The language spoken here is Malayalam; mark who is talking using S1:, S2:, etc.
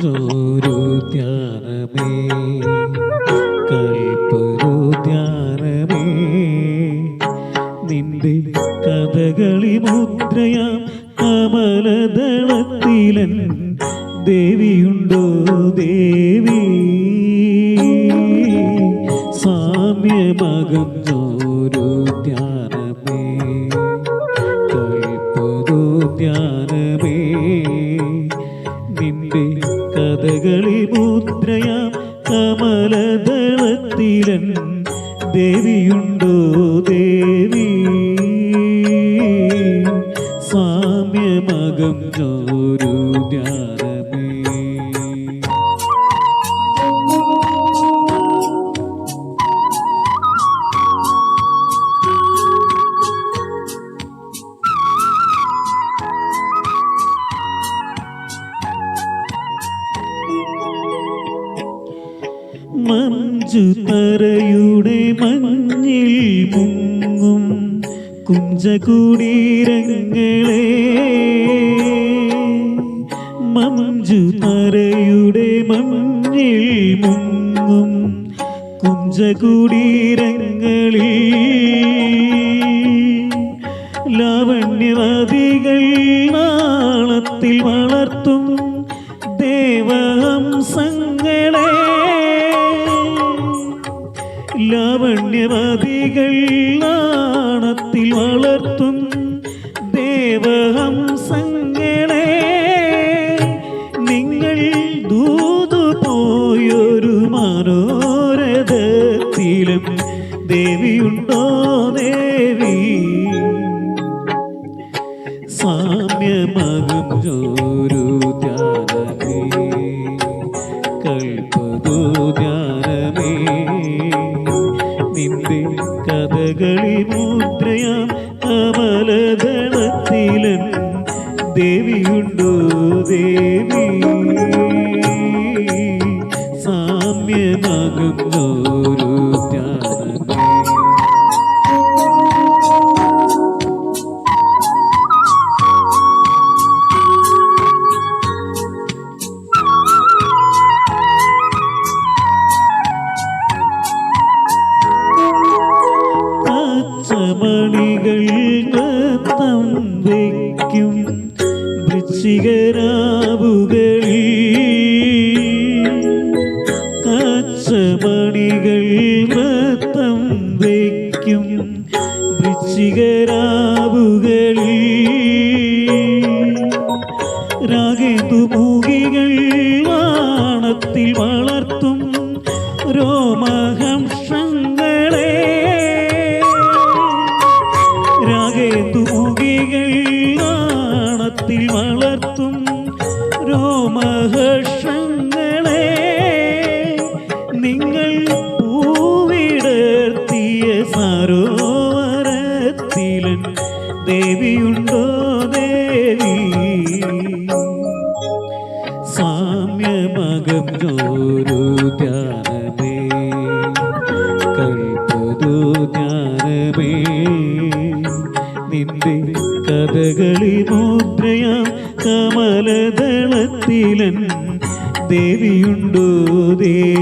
S1: ചോരു ധ്യാനമേ കൽപ്പൊരു ധ്യാനമേ നിന്റെ കഥകളി മുദ്രയാം കമലദളത്തിലൻ ദേവിയുണ്ടോ ദേവി? സാമ്യമകം ചോരു ധ്യാനമേ കൽപ്പൊരു ധ്യാനമേ കമലദളത്തിലൻ ദേവിയുണ്ടോ ദേവി? സാമ്യമകം ചോരു മഞ്ജു തരയുടെ മഞ്ഞിൽ മുങ്ങും കുഞ്ചകുടീരങ്ങളെ. മഞ്ജു തരയുടെ മഞ്ഞിൽ മുങ്ങും കുഞ്ചകുടീരങ്ങളിൽ. ലാവണ്യവാദികൾ നാളത്തിൽ വളർത്തും ദേവഹംസങ്ങളെ ലാവണ്യവതികൾ നാണത്തിൽ വളർത്തും ദേവഹംസങ്ങളെ. നിങ്ങൾ ദൂതു പോയൊരു മനോരഥത്തിലും ദേവിയുണ്ടോ ദേവി? സാമ്യമകം ജോരു ധ്യാനമേ കൽപ്പതു ധ്യാനമേ നിന്റെ കഥകളി മുദ്രയാം കമലദളത്തിലൻ ദേവിയുണ്ടോ ദേവി? സാമ്യമാകുന്നോരു ജോരു പച്ചമണികൾ നൃത്തം വയ്ക്കും വൃശ്ചികരാവുകളിൽ. കച്ചമണികൾ നൃത്തം വയ്ക്കും വൃശ്ചികരാവുകളിൽ. രാഗേന്ദുമുഖികൾ വാണത്തിൽ വളർത്തും രോമഹംസങ്ങളെ സരോവരത്തിലൻ ദേവിയുണ്ടോ ദേവി? സാമ്യമകം ജോരു ധ്യാനമേ കൽപ്പതു ജ്ഞാനമേ. നിന്റെ കഥകളി മുദ്രയാം കമലദളത്തിലൻ ദേവിയുണ്ടോ ദേവി?